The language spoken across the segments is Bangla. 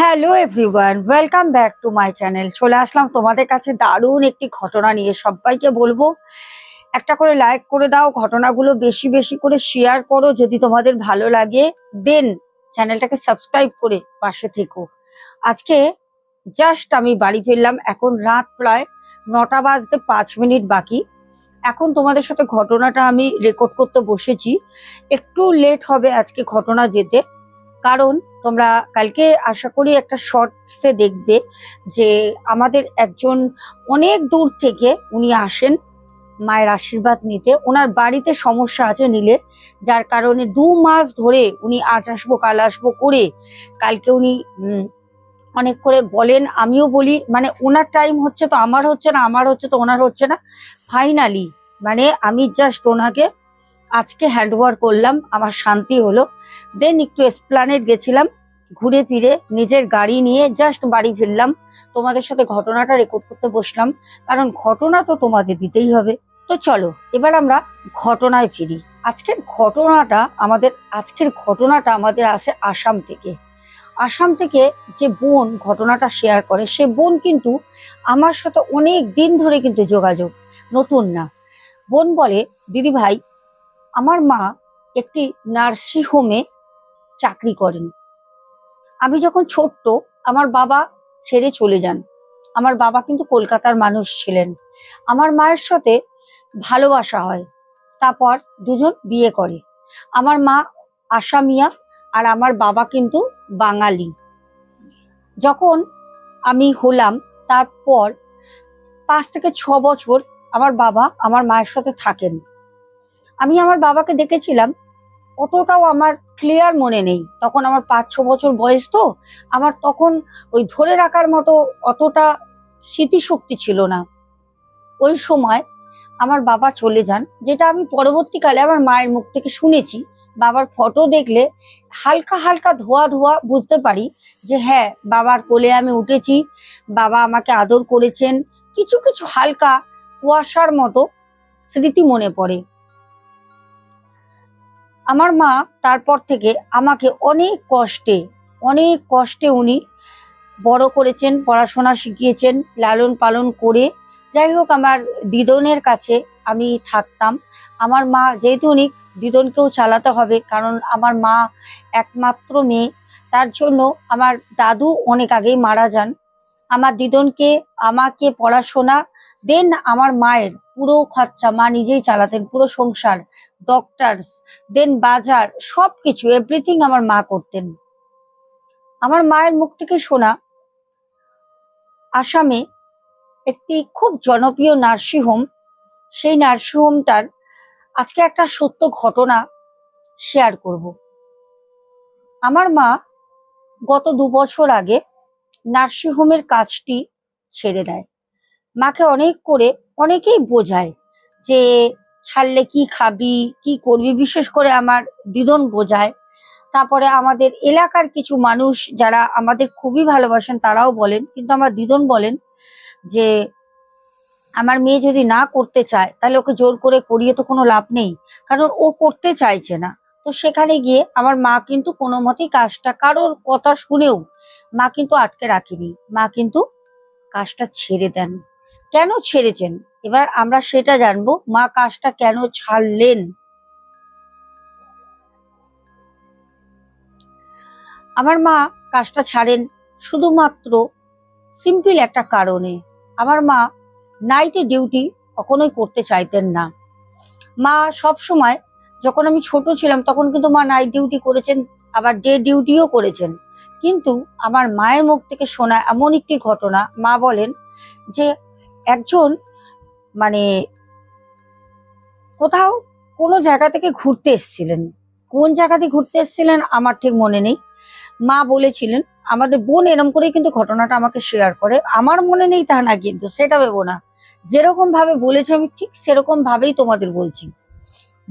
Hello everyone welcome back to my channel চলে আসলাম তোমাদের কাছে দারুণ একটি ঘটনা নিয়ে। সবাইকে বলব, একটা করে লাইক করে দাও, ঘটনাগুলো বেশি বেশি করে শেয়ার করো। যদি তোমাদের ভালো লাগে দেন চ্যানেলটাকে সাবস্ক্রাইব করে পাশে থেকো। আজকে জাস্ট আমি বাড়ি ফিরলাম, এখন রাত প্রায় নটা বাজতে পাঁচ মিনিট বাকি। এখন তোমাদের সাথে ঘটনাটা আমি রেকর্ড করতে বসেছি। একটু লেট হবে আজকে ঘটনা যেতে। কারণ তোমরা কালকে আশা করি একটা শর্টসে দেখবে যে আমাদের একজন অনেক দূর থেকে উনি আসেন মায়ের আশীর্বাদ নিতে। ওনার বাড়িতে সমস্যা আছে নিলে যার কারণে দু মাস ধরে উনি আজ আসব, কাল আসব করে কালকে উনি অনেক করে বলেন, আমিও বলি মানে ওনার টাইম হচ্ছে তো আমার হচ্ছে না, আমার হচ্ছে তো ওনার হচ্ছে না। ফাইনালি মানে আমি জাস্ট ওনাকে আজকে হ্যান্ড ওভার করলাম, আমার শান্তি হলো। দেন একটু এসপ্লানেট গেছিলাম, ঘুরে ফিরে নিজের গাড়ি নিয়ে জাস্ট বাড়ি ফিরলাম। তোমাদের সাথে ঘটনাটা রেকর্ড করতে বসলাম, কারণ ঘটনা তো তোমাদের দিতেই হবে। তো চলো, এবার আমরা ঘটনায় ফিরি। আজকের ঘটনাটা আমাদের, আজকের ঘটনাটা আমাদের আসে আসাম থেকে। আসাম থেকে যে বোন ঘটনাটা শেয়ার করে, সে বোন কিন্তু আমার সাথে অনেক দিন ধরে কিন্তু যোগাযোগ, নতুন না। বোন বলে, দিদি ভাই আমার মা একটি নার্সিং হোমে চাকরি করেন। আমি যখন ছোট্ট, আমার বাবা ছেড়ে চলে যান। আমার বাবা কিন্তু কলকাতার মানুষ ছিলেন। আমার মায়ের সাথে ভালোবাসা হয়। তারপর দুজন বিয়ে করে। আমার মা আসামিয়া আর আমার বাবা কিন্তু বাঙালি। যখন আমি হলাম, তারপর পাঁচ থেকে ছ বছর আমার বাবা আমার মায়ের সাথে থাকেন। আমি আমার বাবাকে দেখেছিলাম, অতটাও আমার ক্লিয়ার মনে নেই। তখন আমার পাঁচ, ছ বছর বয়স তো, আমার তখন ওই ধরে রাখার মতো অতটা স্মৃতিশক্তি ছিল না। ওই সময় আমার বাবা চলে যান, যেটা আমি পরবর্তীকালে আমার মায়ের মুখ থেকে শুনেছি। বাবার ফটো দেখলে হালকা হালকা ধোয়া ধোয়া বুঝতে পারি যে হ্যাঁ বাবার কোলে আমি উঠেছি, বাবা আমাকে আদর করেছেন। কিছু কিছু হালকা কুয়াশার মতো স্মৃতি মনে পড়ে। আমার মা তারপর থেকে আমাকে অনেক কষ্টে অনেক কষ্টে উনি বড় করেছেন, পড়াশোনা শিখিয়েছেন, লালন পালন করে। যাই হোক, আমার দিদনের কাছে আমি থাকতাম। আমার মা যেহেতু উনি দিদনকেও চালাতে হবে, কারণ আমার মা একমাত্র মেয়ে, তার জন্য আমার দাদু অনেক আগেই মারা যান। আমার দিদনকে, আমাকে পড়াশোনা দেন আমার মায়ের পুরো খরচা, মা নিজেই চালাতেন, পুরো সংসার ডক্টরস দেন বাজার সব কিছু এভরিথিং আমার মা করতেন। আমার মায়ের মুখ থেকে শোনা, আসামে একটি খুব জনপ্রিয় নার্সিংহোম সেই নার্সিং হোমটার আজকে একটা সত্য ঘটনা শেয়ার করব। আমার মা গত দু বছর আগে নার্সিং হোমের কাজটি ছেড়ে দেয়। মাকে অনেক করে অনেকেই বোঝায় যে, ছাড়লে কি খাবি, কি করবি? বিশেষ করে আমার দিদন বোঝায়। তারপরে আমাদের এলাকার কিছু মানুষ যারা আমাদের খুবই ভালোবাসেন, তারাও বলেন, কিন্তু আমার দিদন বলেন যে, আমার মেয়ে যদি না করতে চায়, তাহলে ওকে জোর করে করিয়ে তো কোনো লাভ নেই, কারণ ও করতে চাইছে না। তো সেখানে গিয়ে আমার মা কিন্তু কোনো মতেই কাজটা কারোর কথা শুনেও মা কিন্তু আটকে রাখেনি। মা কিন্তু কাজটা ছেড়ে দেন। কেন ছেড়েছেন? এবার আমরা সেটা জানব, মা কাজটা কেন ছাড়লেন? আমার মা কাজটা ছাড়েন শুধুমাত্র সিম্পল একটা কারণে। আমার মা নাইটে ডিউটি কখনোই করতে চাইতেন না। মা সব সময় যখন আমি ছোট ছিলাম, তখন কিন্তু মা নাইট ডিউটি করেছেন, আবার ডে ডিউটিও করেছেন। কিন্তু আমার মায়ের মুখ থেকে শোনা এমন একটি ঘটনা, মা বলেন যে একজন মানে কোথাও কোনো জায়গা থেকে ঘুরতে এসেছিলেন। কোন জায়গাতে ঘুরতে এসেছিলেন আমার ঠিক মনে নেই। মা বলেছিলেন, আমাদের বোন এরম করেই কিন্তু ঘটনাটা আমাকে শেয়ার করে। আমার মনে নেই তা না কিন্তু, সেটা ভেবো না। যেরকম ভাবে বলেছে, আমি ঠিক সেরকম ভাবেই তোমাদের বলছি।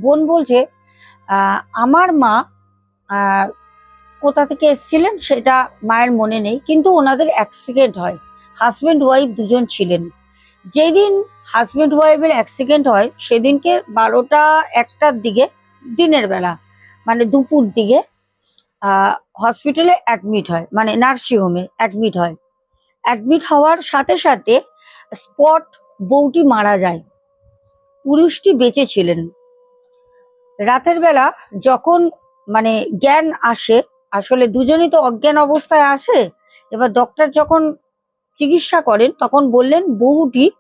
বোন বলছে আমার মা কোথা থেকে এসেছিলেন সেটা মায়ের মনে নেই, কিন্তু ওনাদের অ্যাক্সিডেন্ট হয়। হাজবেন্ড ওয়াইফ দুজন ছিলেন। যেদিন হাজবেন্ড ওয়াইফের অ্যাক্সিডেন্ট হয়, সেদিনকে বারোটা একটার দিকে, দিনের বেলা মানে দুপুর দিকে হসপিটালে অ্যাডমিট হয় মানে নার্সিংহোমে অ্যাডমিট হয়। অ্যাডমিট হওয়ার সাথে সাথে স্পট বউটি মারা যায়। পুরুষটি বেঁচে ছিলেন। রাতের বেলা যখন মানে জ্ঞান আসে, আসলে দুজনই তো অজ্ঞান অবস্থায় আসে, এবার ডক্টর যখন চিকিৎসা করেন, তখন বললেন বউটি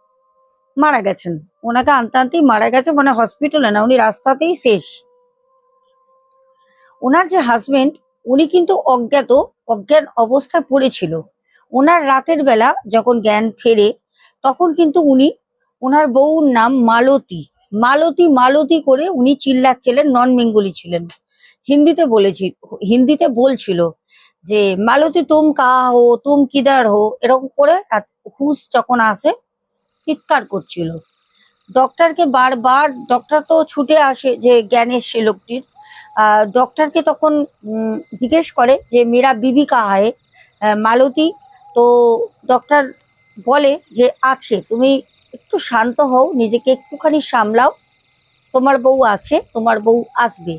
মারা গেছেন। ওনাকে আনতে আনতেই মারা গেছে মানে হসপিটালে না, উনি রাস্তাতেই শেষ। ওনার যে হাজবেন্ড উনি কিন্তু অজ্ঞাত, অজ্ঞান অবস্থায় পড়েছিল। ওনার রাতের বেলা যখন জ্ঞান ফেরে, তখন কিন্তু উনি, ওনার বউর নাম মালতী। মালতী মালতী করে উনি চিল্লাচ্ছিলেন নন বেঙ্গলি ছিলেন। হিন্দিতে বলেছি হিন্দিতে বলছিল যে মালতী তুম কাহা হো? তুম কিদার হো? এরকম করে হুশ যখন আসে চিৎকার করছিল। ডক্টরকে বারবার ডক্টর তো ছুটে আসে যে জ্ঞানের সে লোকটির। ডক্টরকে তখন জিজ্ঞেস করে যে মেরা বিবি কাহা হে? আহ, মালতী তো ডক্টর বলে যে আছে তুমি একটু শান্ত হও, নিজেকে একটুখানি সামলাও। তোমার বউ আছে, তোমার বউ আসবে।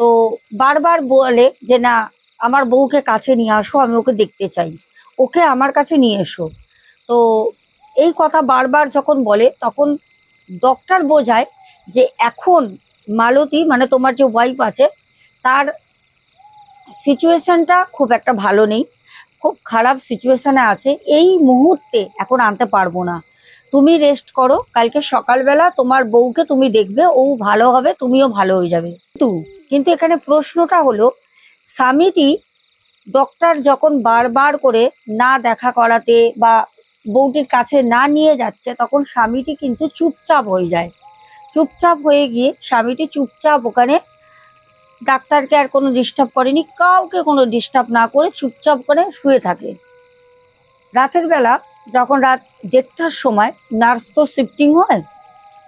তো বারবার বলে যে, না, আমার বউকে কাছে নিয়ে আসো, আমি ওকে দেখতে চাই। ওকে আমার কাছে নিয়ে এসো। তো এই কথা বারবার যখন বলে, তখন ডক্টর বোঝায় যে, এখন মালতী মানে তোমার যে ওয়াইফ আছে, তার সিচুয়েশানটা খুব একটা ভালো নেই। খুব খারাপ সিচুয়েশানে আছে। এই মুহূর্তে এখন আনতে পারব না। তুমি রেস্ট করো, কালকে সকালবেলা তোমার বউকে তুমি দেখবে, ও ভালো হবে, তুমিও ভালো হয়ে যাবে। কিন্তু কিন্তু এখানে প্রশ্নটা হলো, স্বামীটি ডক্টর যখন বারবার করে না দেখা করাতে বা বউটির কাছে না নিয়ে যাচ্ছে, তখন স্বামীটি কিন্তু চুপচাপ হয়ে যায়। চুপচাপ হয়ে গিয়ে স্বামীটি চুপচাপ ওখানে ডাক্তারকে আর কোনো ডিস্টার্ব করেনি, কাউকে কোনো ডিস্টার্ব না করে চুপচাপ করে শুয়ে থাকে। রাতের বেলা যখন রাত দেড়টার সময় নার্স তো শিফটিং হয়,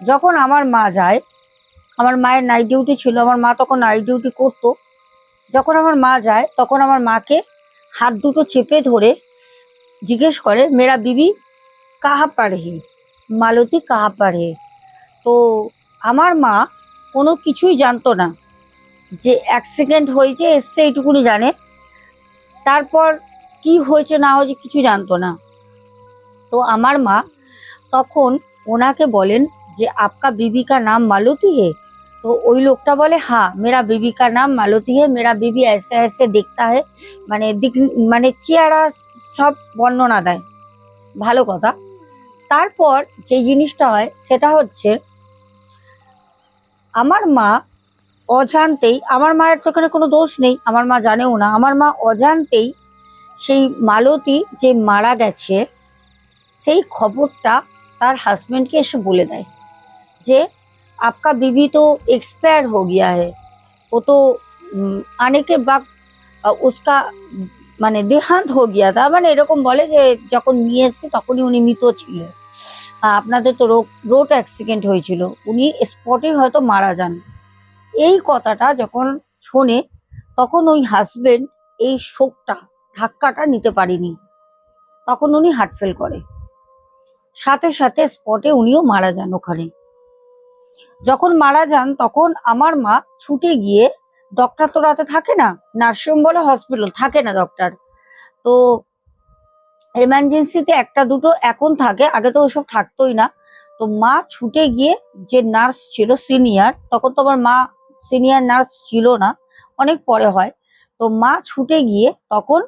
যখন আমার মা যায়, আমার মায়ের নাইট ডিউটি ছিল, আমার মা তখন নাইট ডিউটি করতো, যখন আমার মা যায়, তখন আমার মাকে হাত দুটো চেপে ধরে জিজ্ঞেস করে, মেরা বিবি, কাহা পার হে? মালতী কাহা পার হে? তো আমার মা কোনো কিছুই জানতো না যে অ্যাক্সিডেন্ট হয়েছে, এসছে, এইটুকুনি জানে। তারপর কি হয়েছে না হয়েছে কিছু জানতো না। তো আমার মা তখন ওনাকে বলেন যে, আপকা বিবিকা নাম মালতী হে? তো ওই লোকটা বলে হ্যাঁ মেরা বিবিকা নাম মালতী হে, মেরা বিবি এসে এসে দেখতা হে মানে দিক মানে চেহারা সব বর্ণনা দেয়। ভালো কথা। তারপর যে জিনিসটা হয়, সেটা হচ্ছে আমার মা অজান্তেই, আমার মায়ের তো এখানে কোনো দোষ নেই, আমার মা জানেও না, আমার মা অজান্তেই সেই মালতী যে মারা গেছে সেই খবরটা তার হাজবেন্ডকে এসে বলে দেয় যে आपका बीवी तो एक्सपायर हो गया है वो तो উম, आने के बाद আহ, उसका মানে দেহান্ত হো গিয়া তা মানে এরকম বলে যে যখন নিয়ে এসছে তখনই উনি মৃত ছিল আহ, আপনাদের তো রোড রোড অ্যাক্সিডেন্ট হয়েছিল উনি স্পটে হয়তো মারা যান এই কথাটা যখন শোনে তখন ওই হাজবেন্ড এই শোকটা ধাক্কাটা নিতে পারেনি তখন উনি হার্ট ফেল করে সাথে সাথে স্পটে উনিও মারা যান ওখানে। যখন মারা যান, তখন আমার মা ছুটে গিয়ে ডক্টর তো রাতে থাকে না? নার্সিংহোম বলে হসপিটাল থাকে না ডক্টর তো এমার্জেন্সিতে একটা, দুটো এখন থাকে, আগে তো ওসব থাকতোই না। তো মা ছুটে গিয়ে যে নার্স ছিল সিনিয়র তখন তো আমার মা সিনিয়র নার্স ছিল না, অনেক পরে হয়। তো মা ছুটে গিয়ে তখন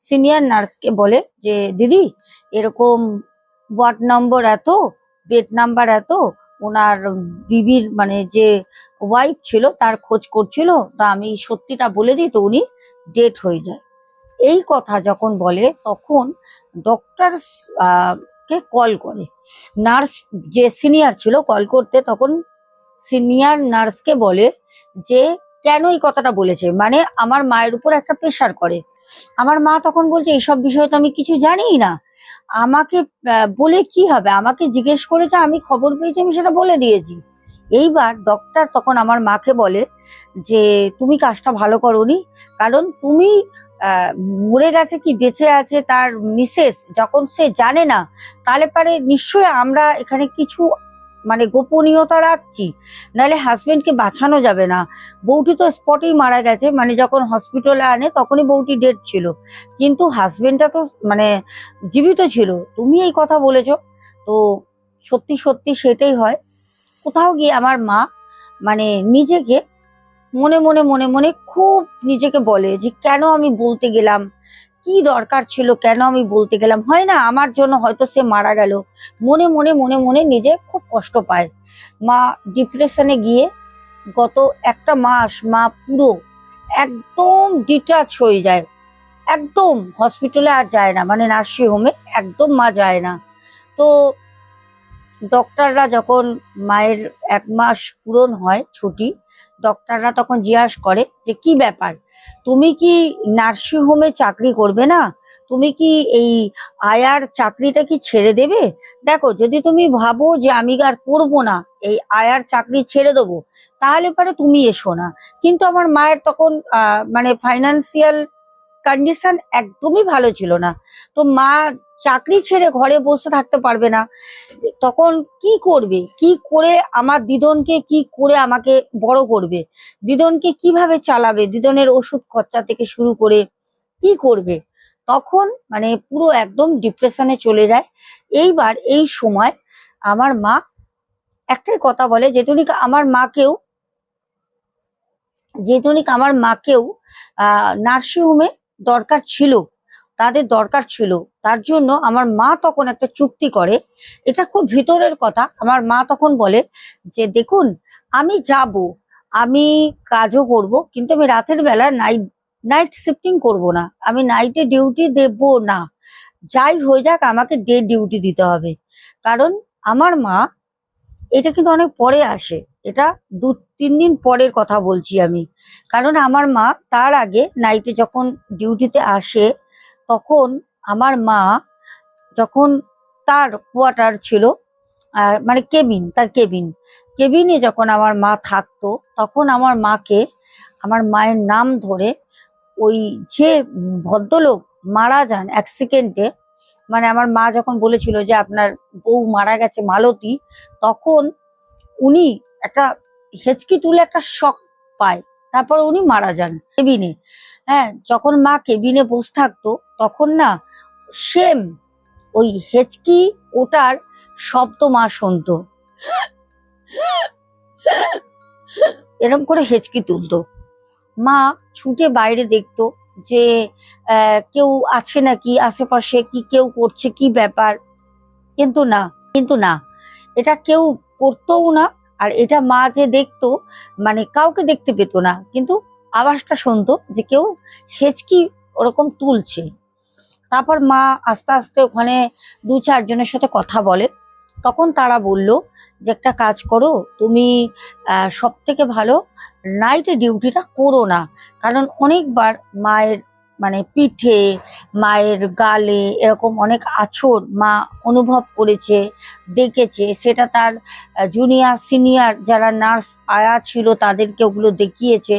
সিনিয়র নার্সকে বলে যে, দিদি, এরকম ওয়ার্ড নম্বর এত, বেড নাম্বার এত, ওনার বিবির মানে যে ওয়াইফ ছিল তার খোঁজ করছিল, তা আমি সত্যিটা বলে দিই তো উনি ডেট হয়ে যায়। এই কথা যখন বলে, তখন ডক্টর কে কল করে। নার্স যে সিনিয়র ছিল কল করতে, তখন সিনিয়র নার্সকে বলে যে, কেন এই কথাটা বলেছে? মানে আমার মায়ের উপর একটা প্রেশার করে। আমার মা তখন বলছে, এইসব বিষয়ে তো আমি কিছু জানিই না। আমাকে বলে কি হবে? আমাকে জিজ্ঞেস করেছে, আমি খবর পেয়েছি, আমি সেটা বলে দিয়েছি। এইবার ডক্টর তখন আমার মাকে বলে যে, তুমি কাজটা ভালো করনি। কারণ তুমি মরে গেছে কি, বেঁচে আছে তার মিসেস, যখন সে জানে না, তাহলে পারে নিশ্চয়ই আমরা এখানে কিছু মানে গোপনীয়তা রাখছি, নাহলে হাজব্যান্ডকে বাঁচানো যাবে না। বউটি তো স্পটেই মারা গেছে মানে যখন হসপিটালে আনে তখনই বউটি ডেড ছিল। কিন্তু হাজবেন্ডটা তো মানে জীবিত ছিল। তুমি এই কথা বলেছ, তো সত্যি সত্যি সেটাই হয়। কোথাও গিয়ে আমার মা মানে নিজেকে মনে মনে মনে মনে খুব নিজেকে বলে যে, কেন আমি বলতে গেলাম? কি দরকার ছিল? কেন আমি বলতে গেলাম? হয় না, আমার জন্য হয়তো সে মারা গেল। মনে মনে মনে মনে নিজে খুব কষ্ট পায়। মা ডিপ্রেশনে গিয়ে গত একটা মাস মা পুরো একদম ডিটাচ হয়ে যায়। একদম হসপিটালে আর যায় না। মানে নার্সিং হোমে একদম মা যায় না। তো ডক্টররা যখন মায়ের এক মাস পূরণ হয় ছুটি ডক্টররা তখন জিজ্ঞাসা করে যে, কি ব্যাপার? তুমি কি নার্সিং হোমে চাকরি করবে না? তুমি কি এই আয়ার চাকরিটা কি ছেড়ে দেবে? দেখো, যদি তুমি ভাবো যে, আমি আর করব না, এই আয়ার চাকরি ছেড়ে দেবো, তাহলে পরে তুমি এসো না। কিন্তু আমার মায়ের তখন মানে ফাইনান্সিয়াল কন্ডিশন একদমই ভালো ছিল না। তো মা চাকরি ছেড়ে ঘরে বসে থাকতে পারবে না। তখন কি করবে? কি করে আমার দিদনকে কি করে আমাকে বড় করবে? দিদনকে কীভাবে চালাবে? দিদনের ওষুধ খরচা থেকে শুরু করে কি করবে? তখন মানে পুরো একদম ডিপ্রেশনে চলে যায়। এইবার এই সময় আমার মা একটাই কথা বলে যেতুনিক আমার মাকেও যেতুনিক আমার মাকেও, আহ নার্সিং হোমে দরকার ছিল, তাদের দরকার ছিল। তার জন্য আমার মা তখন একটা চুক্তি করে। এটা খুব ভিতরের কথা। আমার মা তখন বলে যে, দেখুন, আমি যাব, আমি কাজও করব, কিন্তু আমি রাতের বেলা নাইট নাইট শিফটিং করব না। আমি নাইটে ডিউটি দেব না। যাই হয়ে যাক, আমাকে ডে ডিউটি দিতে হবে। কারণ আমার মা এটা কিন্তু অনেক পরে আসে। এটা দু, তিন দিন পরের কথা বলছি আমি। কারণ আমার মা তার আগে নাইটে যখন ডিউটিতে আসে, তখন আমার মা যখন তার কোয়ার্টার ছিল মানে কেবিন, তার কেবিন। কেবিনে যখন আমার মা থাকতো, তখন আমার মাকে আমার মায়ের নাম ধরে ওই যে ভদ্রলোক মারা যান অ্যাক্সিডেন্টে মানে আমার মা যখন বলেছিল যে আপনার বউ মারা গেছে মালতী, তখন উনি একটা হেঁচকি তুলে একটা শখ পায়। তারপর উনি মারা যান কেবিনে। হ্যাঁ যখন মা কেবিনে বসে থাকতো, তখন না সেম ওই হেঁচকি ওটার শব্দ মা শুনতো। এরম করে হেঁচকি তুলতো। মা ছুটে বাইরে দেখতো যে কেউ আছে নাকি, আশেপাশে কি কেউ করছে, কি ব্যাপার? কিন্তু না কিন্তু না। এটা কেউ করতোও না, আর এটা মা যে দেখতো মানে কাউকে দেখতে পেতো না। কিন্তু আওয়াজটা শুনতো যে কেউ হেঁচকি ওরকম তুলছে। তারপর মা আস্তে আস্তে ওখানে দু চারজনের সাথে কথা বলে। তখন তারা বলল যে, একটা কাজ করো, তুমি সব থেকে ভালো নাইটে ডিউটিটা করো না। কারণ অনেকবার মায়ের মানে পিঠে, মায়ের গালে এরকম অনেক আছর মা অনুভব করেছে, দেখেছে। সেটা তার জুনিয়র সিনিয়র যারা নার্স আয়া ছিল তাদেরকে ওগুলো দেখিয়েছে।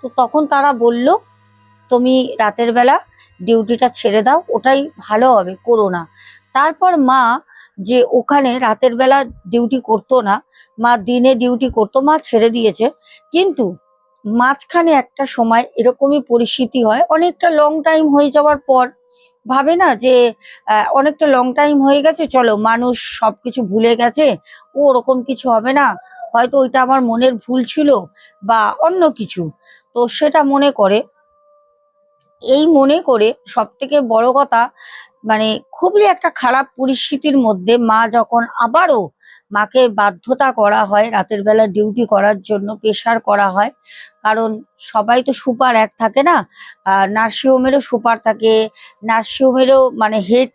তো তখন তারা বলল, তুমি রাতের বেলা ডিউটিটা ছেড়ে দাও, ওটাই ভালো হবে, করো না। তারপর মা যে ওখানে রাতের বেলা ডিউটি করতো না, মা দিনে ডিউটি করতো, মা ছেড়ে দিয়েছে। কিন্তু মাঝখানে একটা সময় এরকমই পরিস্থিতি হয়, অনেকটা লং টাইম হয়ে যাওয়ার পর ভাবে না যে অনেকটা লং টাইম হয়ে গেছে, চলো মানুষ সবকিছু ভুলে গেছে, ও ওরকম কিছু হবে না, হয়তো ওইটা আমার মনের ভুল ছিল বা অন্য কিছু। তো সেটা মনে করে। এই মনে করে সব থেকে বড় কথা মানে খুবই একটা খারাপ পরিস্থিতির মধ্যে মা যখন আবারও মাকে বাধ্যতা করা হয়, রাতের বেলা ডিউটি করার জন্য প্রেশার করা হয়, কারণ সবাই তো সুপার এক থাকে না নার্সিং হোমেরও সুপার থাকে নার্সিং হোমেরও মানে হেড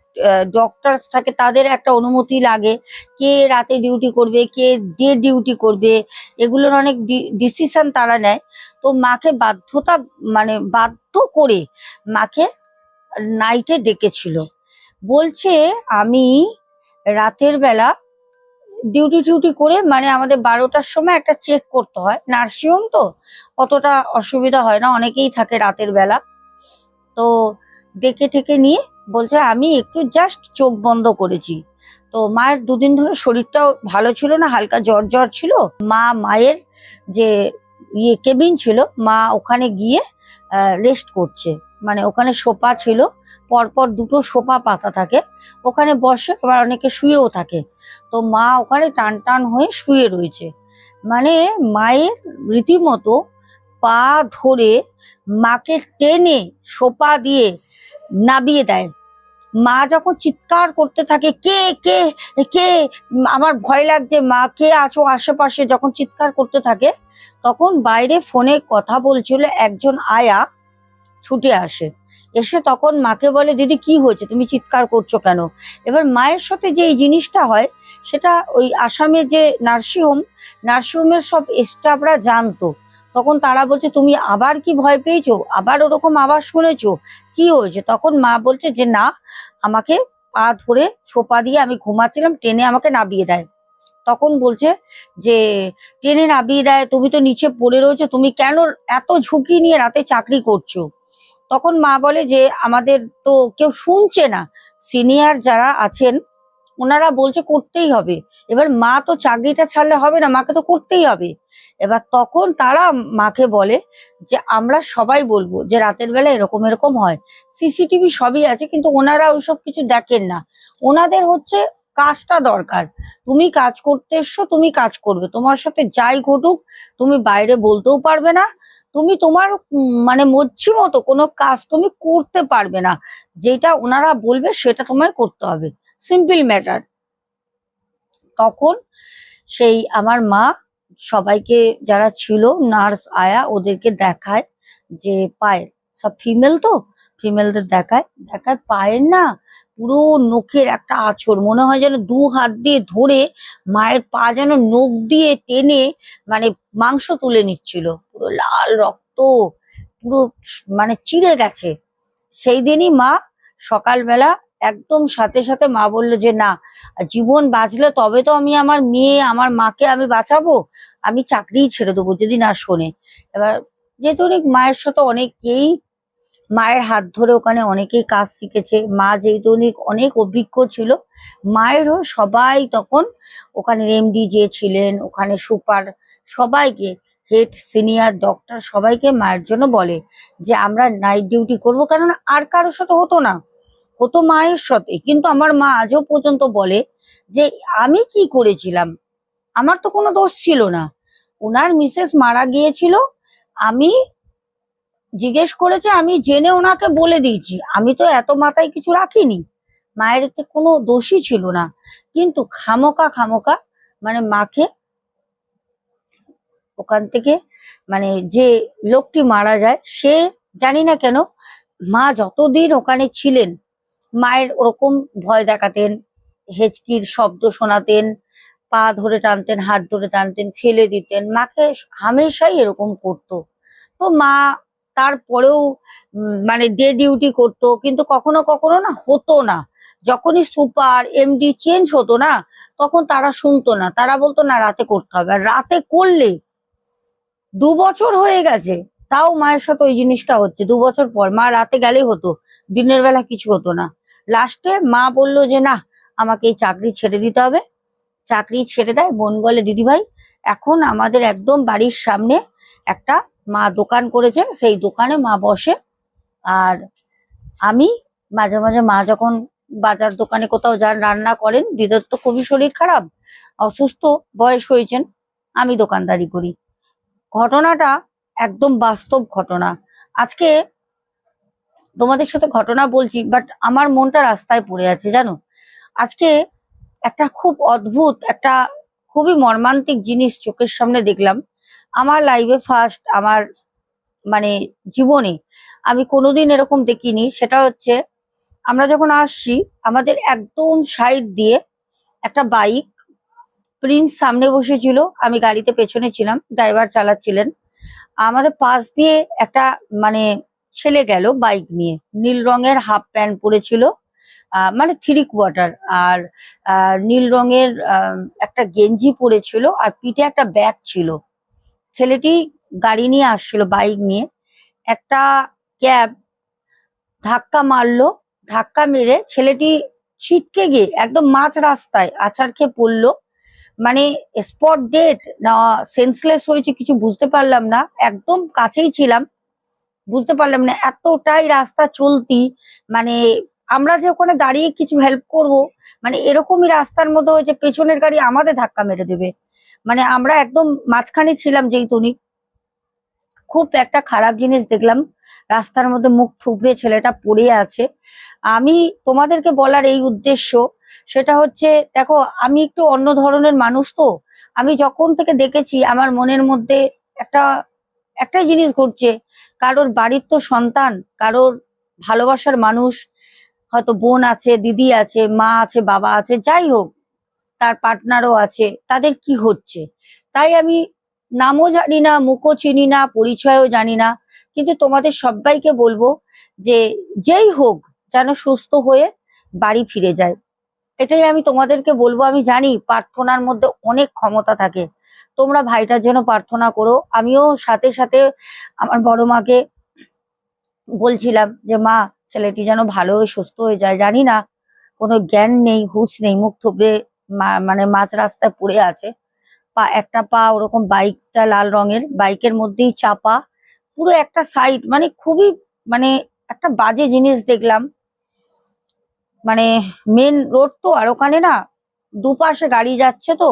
ডক্টর থাকে, তাদের একটা অনুমতি লাগে, কে রাতে ডিউটি করবে, কে ডে ডিউটি করবে, এগুলোর অনেক ডিসিশন তারা নেয়। তো মাকে বাধ্যতা মানে বাধ্য করে মাকে নাইটে ডেকেছিল। বলছে, আমি রাতের বেলা ডিউটি টিউটি করে মানে আমাদের বারোটার সময় একটা চেক করতে হয়। নার্সিংহোম তো, অতটা অসুবিধা হয় না, অনেকেই থাকে রাতের বেলা। তো ডেকে ঠেকে নিয়ে বলছে, আমি একটু জাস্ট চোখ বন্ধ করেছি। তো মায়ের দুদিন ধরে শরীরটাও ভালো ছিল না, হালকা জ্বর জ্বর ছিল। মা মায়ের যে ইয়ে কেবিন ছিল, মা ওখানে গিয়ে রেস্ট করছে। মানে ওখানে সোফা ছিল, পরপর দুটো সোফা পাতা থাকে। ওখানে বসে আবার অনেকে শুয়েও থাকে। তো মা ওখানে টান টান হয়ে শুয়ে রয়েছে। মানে মায়ের রীতিমতো পা ধরে মাকে টেনে সোপা দিয়ে নাবিয়ে দেয়। মা যখন চিৎকার করতে থাকে, কে কে কে? আমার ভয় লাগছে, মা, কে আছো আশেপাশে? যখন চিৎকার করতে থাকে, তখন বাইরে ফোনে কথা বলছিল একজন আয়া। ছুটে আসে। এসে তখন মাকে বলে, দিদি, কি হয়েছে? তুমি চিৎকার করছ কেন? এবার মায়ের সাথে যে এই জিনিসটা হয়, সেটা ওই আসামে যে নার্সিংহোম, নার্সিংহোমের সব স্টাফরা জানতো। তখন তারা বলছে, তুমি আবার কি ভয় পেয়েছ? আবার ওরকম আওয়াজ শুনেছো? কি হয়েছে? তখন মা বলছে যে, না, আমাকে পা ধরে সোপা দিয়ে আমি ঘুমাচ্ছিলাম, টেনে আমাকে নাবিয়ে দেয়। তখন বলছে যে, টেনে নাবিয়ে দেয়? তুমি তো নিচে পড়ে রয়েছো, তুমি কেন এত ঝুঁকি নিয়ে রাতে চাকরি করছ? তখন মা বলে যে, আমাদের তো কেউ শুনছে না। সিনিয়র যারা আছেন, ওনারা বলছে করতেই হবে। এবার মা তো চাকরিটা ছাড়লে হবে না, মাকে তো করতেই হবে। এবার তখন তারা মাকে বলে যে, আমরা সবাই বলব যে, রাতের বেলা এরকম এরকম হয়। সিসিটিভি সবই আছে, কিন্তু ওনারা ওইসব কিছু দেখেন না। ওনাদের হচ্ছে কাজটা দরকার। তুমি কাজ করতে এসছো তুমি কাজ করবে। তোমার সাথে যাই ঘটুক, তুমি বাইরে বলতেও পারবে না তুমি তোমার মানে মর্জি মতো কোনো কাজ তুমি করতে পারবে না। যেটা ওনারা বলবে সেটা তোমায় করতে হবে। সিম্পল ম্যাটার তখন সেই আমার মা সবাইকে যারা ছিল নার্স আয়া, ওদেরকে দেখায় যে পায়ের, সব ফিমেল তো? ফিমেলদের দেখায়। দেখায় পায়ের না পুরো নখের একটা আঁচড় মনে হয় যেন দু হাত দিয়ে ধরে মায়ের পা যেন নখ দিয়ে টেনে মানে মাংস তুলে নিচ্ছিল। পুরো লাল রক্ত, পুরো মানে চিড়ে গেছে। সেই দিনই মা সকালবেলা একদম সাথে সাথে মা বলল যে, না, জীবন বাঁচলে তবে তো আমি আমার মেয়ে, আমার মাকে আমি বাঁচাবো। আমি চাকরিই ছেড়ে দেবো, যদি না শোনে। এবার যেহেতু অনেক মায়ের সাথে অনেকেই মায়ের হাত ধরে ওখানে অনেকেই কাজ শিখেছে। মা যেহেতু অনেক অভিজ্ঞ ছিল, মায়েরও সবাই তখন ওখানে এমডি যে ছিলেন, ওখানে সুপার সবাইকে হেড সিনিয়র ডক্টর সবাইকে মায়ের জন্য বলে যে, আমরা নাইট ডিউটি করব। কেননা আর কারোর সাথে হতো না। হতো মায়ের সাথে। কিন্তু আমার মা আজও পর্যন্ত বলে যে, আমি কি করেছিলাম? আমার তো কোনো দোষ ছিল না। ওনার মিসেস মারা গিয়েছিল, আমি জিজ্ঞেস করেছে, আমি জেনে ওনাকে বলে দিয়েছি। আমি তো এত মাথায় কিছু রাখিনি। মায়ের এতে কোনো দোষই ছিল না। কিন্তু খামোকা খামোকা মানে মাকে ওখান থেকে মানে যে লোকটি মারা যায়, সে জানি না কেন, মা যতদিন ওখানে ছিলেন, মায়ের ওরকম ভয় দেখাতেন, হেঁচকির শব্দ শোনাতেন, পা ধরে টানতেন, হাত ধরে টানতেন, ফেলে দিতেন, মাকে হামেশাই এরকম করতো। তো মা তারপরেও মানে ডে ডিউটি করতো, কিন্তু কখনো কখনো না হতো না। যখনই সুপার এমডি চেঞ্জ হতো না, তখন তারা শুনতো না। তারা বলতো, না, রাতে করতে হবে। আর রাতে করলে দু বছর হয়ে গেছে, তাও মায়ের সাথে ওই জিনিসটা হচ্ছে। দু বছর পর মা রাতে গেলেই হতো, দিনের বেলা কিছু হতো না। লাস্টে মা বলল যে, না, আমাকে এই চাকরি ছেড়ে দিতে হবে। চাকরি ছেড়ে দেয় বোন বলে দিদি ভাই এখন আমাদের একদম বাড়ির সামনে একটা মা দোকান করেছে সেই দোকানে মা বসে। আর আমি মাঝে মাঝে মা যখন বাজার দোকানে কোথাও যান, রান্না করেন, দিদার তো খুবই শরীর খারাপ, অসুস্থ, বয়স হয়েছেন, আমি দোকানদারি করি। ঘটনাটা একদম বাস্তব ঘটনা। আজকে তোমাদের সাথে ঘটনা বলছি বাট আমার মনটা রাস্তায় পড়ে আছে, জানো? আজকে একটা খুব অদ্ভুত, একটা খুবই মর্মান্তিক জিনিস চোখের সামনে দেখলাম। আমার লাইফে ফার্স্ট আমার মানে জীবনে আমি কোনোদিন এরকম দেখিনি। সেটা হচ্ছে আমরা যখন আসছি, আমাদের একদম সাইড দিয়ে একটা বাইক প্রিন্স সামনে বসেছিল। আমি গাড়িতে পেছনে ছিলাম ড্রাইভার চালাচ্ছিলেন। আমাদের পাশ দিয়ে একটা মানে ছেলে গেল বাইক নিয়ে। নীল রঙের হাফ প্যান্ট পরেছিল মানে থ্রি কোয়ার্টার আর নীল রঙের একটা গেঞ্জি পরেছিল আর পিঠে একটা ব্যাগ ছিল। ছেলেটি গাড়ি নিয়ে আসছিল বাইক নিয়ে। একটা ক্যাব ধাক্কা মারলো, ধাক্কা মেরে ছেলেটি ছিটকে গিয়ে একদম মাঝ রাস্তায় আছাড় খেয়ে পড়ল। মানে স্পট ডেট না সেন্সলেস হয়েছে কিছু বুঝতে পারলাম না। একদম কাছেই ছিলাম, বুঝতে পারলাম না এতটাই রাস্তা চলতি। মানে আমরা যে ওখানে দাঁড়িয়ে কিছু হেল্প করব মানে এরকমই রাস্তার মধ্যে হয়েছে পেছনের গাড়ি আমাদের ধাক্কা মেরে দেবে। মানে আমরা একদম মাঝখানে ছিলাম যেই তনি। খুব একটা খারাপ জিনিস দেখলাম। রাস্তার মধ্যে মুখ থুবড়ে ছেলেটা পড়ে আছে। আমি তোমাদেরকে বলার এই উদ্দেশ্য সেটা হচ্ছে, দেখো, আমি একটু অন্য ধরনের মানুষ তো। আমি যখন থেকে দেখেছি, আমার মনের মধ্যে একটা, একটাই জিনিস ঘটছে। কারোর বাড়ির তো সন্তান, কারোর ভালোবাসার মানুষ, হয়তো বোন আছে, দিদি আছে, মা আছে, বাবা আছে, যাই হোক। তার পার্টনারও আছে, তাদের কি হচ্ছে? তাই আমি নামও জানি না, মুখও চিনি না, পরিচয়ও জানি না, কিন্তু তোমাদের সবাইকে বলব যে যেই হোক যেন সুস্থ হয়ে বাড়ি ফিরে যায়। এটাই আমি তোমাদেরকে বলব। আমি জানি প্রার্থনার মধ্যে অনেক ক্ষমতা থাকে। তোমরা ভাইটার জন্য প্রার্থনা করো। আমিও সাথে সাথে আমার বড় মাকে বলছিলাম যে, মা, ছেলেটি যেন ভালো হয়ে সুস্থ হয়ে যায়। জানি না, কোনো জ্ঞান নেই, হুঁশ নেই, মুখ থুবড়ে মানে মাঝ রাস্তায় পড়ে আছে। পা, একটা পা ওরকম বাইকটা লাল রঙের, বাইকের মধ্যেই চাপা। পুরো একটা সাইড মানে খুবই মানে একটা বাজে জিনিস দেখলাম। মানে মেন রোড তো, আর ওখানে না দুপাশে গাড়ি যাচ্ছে তো।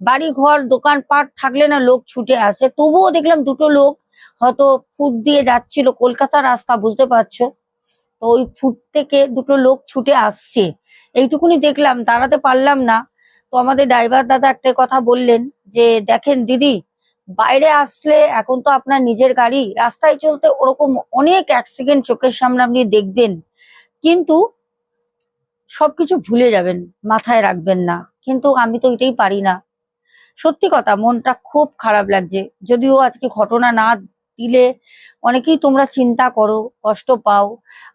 বাড়ি ঘর দোকানপাট থাকলে না লোক ছুটে আসে। তবুও দেখলাম দুটো লোক হয়তো ফুট দিয়ে যাচ্ছিল। কলকাতা রাস্তা, বুঝতে পারছ? তো ওই ফুট থেকে দুটো লোক ছুটে আসছে। এইটুকুনি দেখলাম, দাঁড়াতে পারলাম না। তো আমাদের ড্রাইভার দাদা একটা কথা বললেন যে, দেখেন দিদি, বাইরে আসলে এখন তো আপনার নিজের গাড়ি, রাস্তায় চলতে ওরকম অনেক অ্যাক্সিডেন্ট চোখের সামনে আপনি দেখবেন। কিন্তু সবকিছু ভুলে যাবেন, মাথায় রাখবেন না। কিন্তু আমি তো এটাই পারি না। সত্যি কথা, মনটা খুব খারাপ লাগছে। যদিও আজকে ঘটনা না দিলে অনেকেই তোমরা চিন্তা করো, কষ্ট পাও।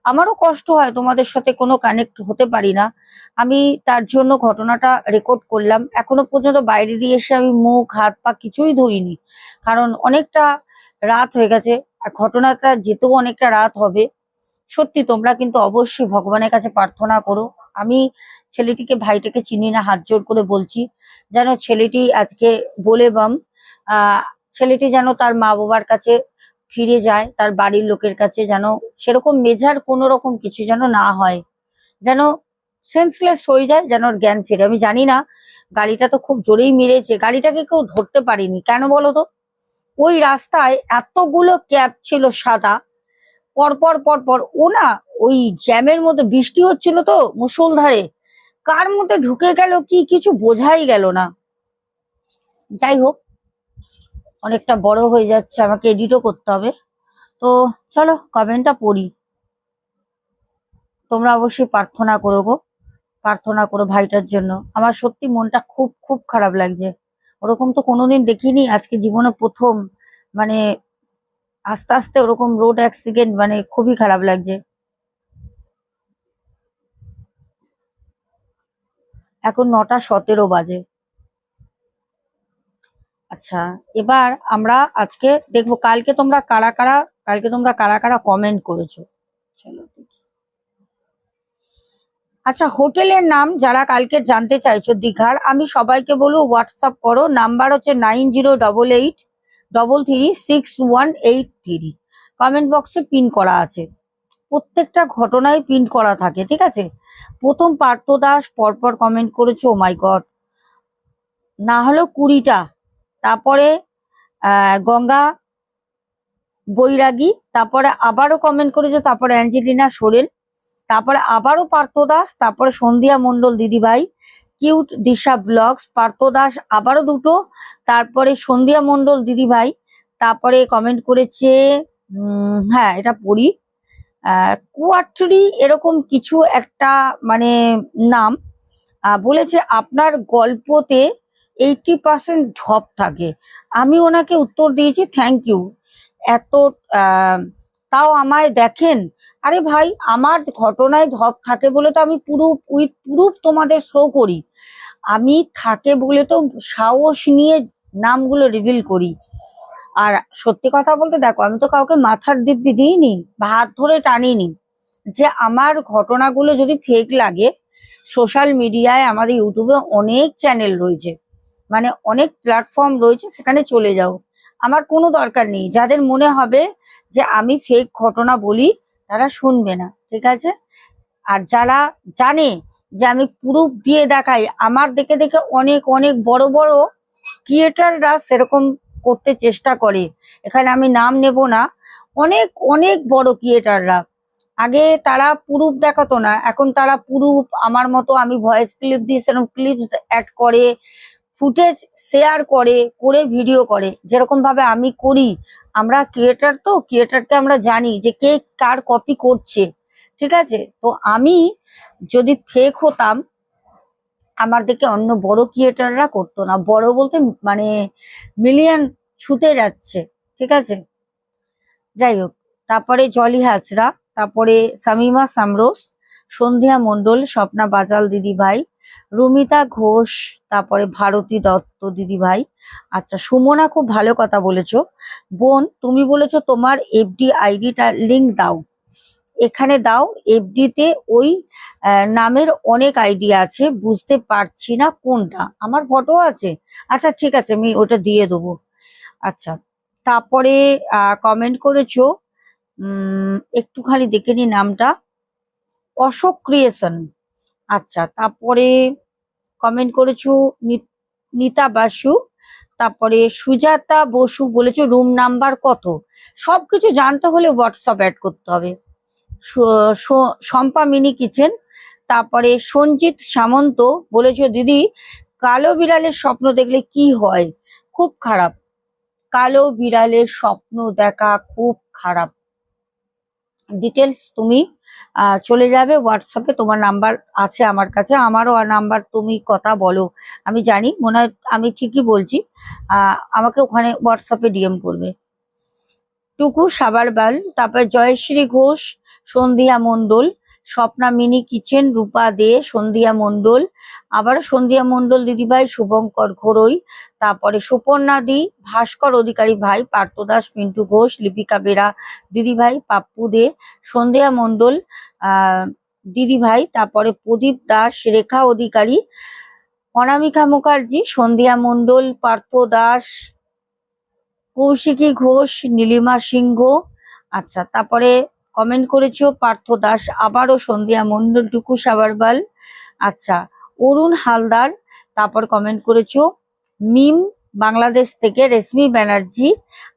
আমারও কষ্ট হয় তোমাদের সাথে কোনো কানেক্ট হতে পারি না। আমি তার জন্য ঘটনাটা রেকর্ড করলাম। এখনও পর্যন্ত বাইরে দিয়ে এসে আমি মুখ, হাত, পা কিছুই ধুইনি। কারণ অনেকটা রাত হয়ে গেছে। আর ঘটনাটা যেতেও অনেকটা রাত হবে। সত্যি তোমরা কিন্তু অবশ্যই ভগবানের কাছে প্রার্থনা করো। আমি ছেলেটিকে, ভাইটাকে চিনি না, হাত জোর করে বলছি, যেন ছেলেটি আজকে বলে বাম ছেলেটি যেন তার মা বাবার কাছে ফিরে যায়, তার বাড়ির লোকের কাছে যেন সেরকম মেজার কোনো রকম কিছু যেন না হয়, যেন সেন্সলেস হয়ে যায়, যেন জ্ঞান ফিরে। আমি জানি না, গাড়িটা তো খুব জোরেই মেরেছে, গাড়িটাকে কেউ ধরতে পারিনি, কেন বলো তো? ওই রাস্তায় এতগুলো ক্যাব ছিল সাদা, পরপর পরপর, ও না ওই জ্যামের মধ্যে বৃষ্টি হচ্ছিল তো মুষলধারে, কার মধ্যে ঢুকে গেল কি কিছু বোঝাই গেল না। যাই হোক অনেকটা বড় হয়ে যাচ্ছে, আমাকে এডিটও করতে হবে। তো চলো কমেন্টটা পড়ি। তোমরা অবশ্যই প্রার্থনা করো গো, প্রার্থনা করো ভাইটার জন্য। আমার সত্যি মনটা খুব খুব খারাপ লাগছে। ওরকম তো কোনোদিন দেখিনি, আজকে জীবনে প্রথম। মানে আস্তে আস্তে ওরকম রোড অ্যাক্সিডেন্ট মানে খুবই খারাপ লাগছে। এখন নটা সতেরো বাজে। আচ্ছা এবার আমরা আজকে দেখব কালকে তোমরা কারা কারা, কালকে তোমরা কারা কারা কমেন্ট করেছ? চলো আচ্ছা হোটেলের নাম যারা কালকে জানতে চাইছো, দীঘার, আমি সবাইকে বলব হোয়াটসঅ্যাপ করো। নাম্বার হচ্ছে nine zero double eight double three six one eight three comment বক্সে পিন করা আছে। প্রত্যেকটা ঘটনায় পিন করা থাকে, ঠিক আছে? প্রথম পার্থ দাস পরপর কমেন্ট করেছ ও মাই গড না হলো কুড়িটা। তারপরে গঙ্গা, বৈরাগী, তারপরে আবারও কমেন্ট করেছে, তারপরে অ্যাঞ্জেলিনা সোরেন, তারপরে আবারও পার্থ দাস, তারপরে সন্ধ্যা মণ্ডল দিদিভাই, কিউট দিশা ব্লগস, পার্থ দাস আবারও দুটো, তারপরে সন্ধ্যা মণ্ডল দিদিভাই, তারপরে কমেন্ট করেছে হ্যাঁ এটা পড়ি কুয়াট্রি এরকম কিছু একটা মানে নাম বলেছে আপনার গল্পতে এইটি পার্সেন্ট ঢপ থাকে। আমি ওনাকে উত্তর দিয়েছি থ্যাংক ইউ এত তাও আমায় দেখেন। আরে ভাই, আমার ঘটনায় ঢপ থাকে বলে তো আমি পুরো, উইথ প্রুফ তোমাদের শো করি। আমি থাকে বলে তো সাহস নিয়ে নামগুলো রিভিল করি। আর সত্যি কথা বলতে দেখো, আমি তো কাউকে মাথার দিব্যি দিইনি বা হাত ধরে টানিনি। যে আমার ঘটনাগুলো যদি ফেক লাগে সোশ্যাল মিডিয়ায় আমাদের ইউটিউবে অনেক চ্যানেল রয়েছে। মানে অনেক প্ল্যাটফর্ম রয়েছে, সেখানে চলে যাও। আমার কোনো দরকার নেই। যাদের মনে হবে যে আমি ফেক ঘটনা বলি, তারা শুনবে না, ঠিক আছে? আর যারা জানে যে আমি প্রুফ দিয়ে দেখাই, আমার দেখে দেখে অনেক অনেক বড় বড় ক্রিয়েটাররা সেরকম করতে চেষ্টা করে। এখানে আমি নাম নেব না। অনেক অনেক বড় ক্রিয়েটাররা আগে তারা প্রুফ দেখাতো না। এখন তারা প্রুফ আমার মতো আমি ভয়েস ক্লিপ দিই সেরকম ক্লিপ অ্যাড করে ফুটেজ শেয়ার করে করে ভিডিও করে। যেরকম ভাবে আমি করি, আমরা ক্রিয়েটার তো ক্রিয়েটারকে আমরা জানি যে কে কার কপি করছে, ঠিক আছে? তো আমি যদি ফেক হতাম, আমার দেখে অন্য বড় ক্রিয়েটাররা করতো না। বড় বলতে মানে মিলিয়ন ছুতে যাচ্ছে, ঠিক আছে? যাই হোক, তারপরে জলি হাজরা, তারপরে সামিমা সামরোস সন্ধ্যা মণ্ডল, স্বপ্না বাজাল দিদি ভাই রুমিতা ঘোষ, তারপরে ভারতী দত্ত দিদি ভাই আচ্ছা সুমনা খুব ভালো কথা বলেছ। বোন, তুমি বলেছ তোমার এফডি আইডিটা লিংক দাও। এখানে দাও এফডি তে ওই নামের অনেক আইডি আছে, বুঝতে পারছি না কোনটা। আমার ফটো আছে। আচ্ছা ঠিক আছে, আমি ওটা দিয়ে দেবো। আচ্ছা তারপরে কমেন্ট করেছ। একটুখানি দেখে নি নামটা। অশোক ক্রিয়েশন। আচ্ছা তারপরে কমেন্ট করেছ নিতা বাসু, তারপরে সুজাতা বসু বলেছ রুম নাম্বার কত? সবকিছু জানতে হলে হোয়াটসঅ্যাপ অ্যাড করতে হবে। শম্পা মিনি কিচেন, তারপরে সঞ্জিত সামন্ত বলেছ, দিদি, কালো বিড়ালের স্বপ্ন দেখলে কি হয়? খুব খারাপ। কালো বিড়ালের স্বপ্ন দেখা খুব খারাপ। ডিটেলস তুমি চলে যাবে হোয়াটসঅ্যাপে তোমার নাম্বার আছে আমার কাছে, আমারও নাম্বার তুমি কথা বলো। আমি জানি, মনে হয় আমি ঠিকই বলছি। আমাকে ওখানে হোয়াটসঅ্যাপে ডিএম করবে। টুকু সাবারবাল তারপর জয়শ্রী ঘোষ, সন্ধিয়া মণ্ডল স্বপ্না মিনি কিচেন, রূপা দে, সন্ধিয়া মণ্ডল আবার সন্ধিয়া মণ্ডল দিদিভাই, শুভঙ্কর ঘোরই, তারপরে সুপর্ণা দি, ভাস্কর অধিকারী ভাই, পার্থ দাস পিন্টু ঘোষ, লিপিকা বেরা দিদিভাই, পাপ্পু দে, সন্ধ্যা মণ্ডল দিদিভাই, তারপরে প্রদীপ দাস, রেখা অধিকারী, অনামিকা মুখার্জি, সন্ধ্যা মণ্ডল, পার্থ দাস, কৌশিকী ঘোষ, নীলিমা সিংহ আচ্ছা তারপরে কমেন্ট করেছ, পার্থ দাস আবারও সন্ধ্যা মণ্ডল টুকু সাবারবাল আচ্ছা অরুণ হালদার, তারপর কমেন্ট করেছ, মিম বাংলাদেশ থেকে রেশমি ব্যানার্জি,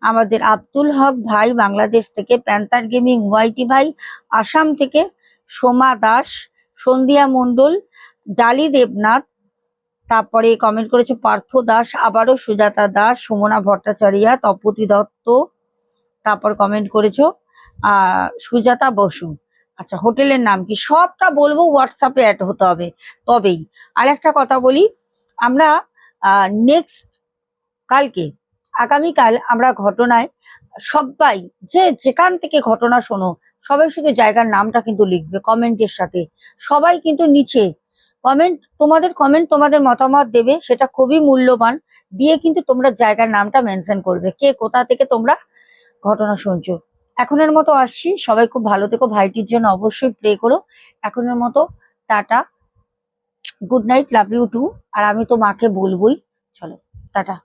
আমাদের আব্দুল হক ভাই বাংলাদেশ থেকে প্যান্তার গেমিং ওয়াইটি ভাই, আসাম থেকে সোমা দাস, সন্ধ্যা মণ্ডল, ডালি দেবনাথ, তারপরে কমেন্ট করেছ, পার্থ দাস আবারও সুজাতা দাস, সুমনা ভট্টাচার্যা, তপতি দত্ত, তারপর কমেন্ট করেছ সুজাতা বসু। আচ্ছা হোটেলের নাম কি? সবটা বলব হোয়াটসঅ্যাপে অ্যাড হতে হবে। তবেই আর একটা কথা বলি, আমরা নেক্সট কালকে, আগামীকাল আমরা ঘটনায় সবাই যে যেখান থেকে ঘটনা শোনো, সবাই শুধু জায়গার নামটা কিন্তু লিখবে কমেন্টের সাথে। সবাই কিন্তু নিচে কমেন্ট তোমাদের কমেন্ট তোমাদের মতামত দেবে, সেটা খুবই মূল্যবান। দিয়ে কিন্তু তোমরা জায়গার নামটা মেনশন করবে, কে কোথা থেকে তোমরা ঘটনা শুনছো। এখনের মতো আসছি। সবাই খুব ভালো থেকো। ভাইটির জন্য অবশ্যই প্রে করো। এখনের মতো ta-ta. Good night love you too আর আমি তো মাকে বলবোই। চলো, টাটা।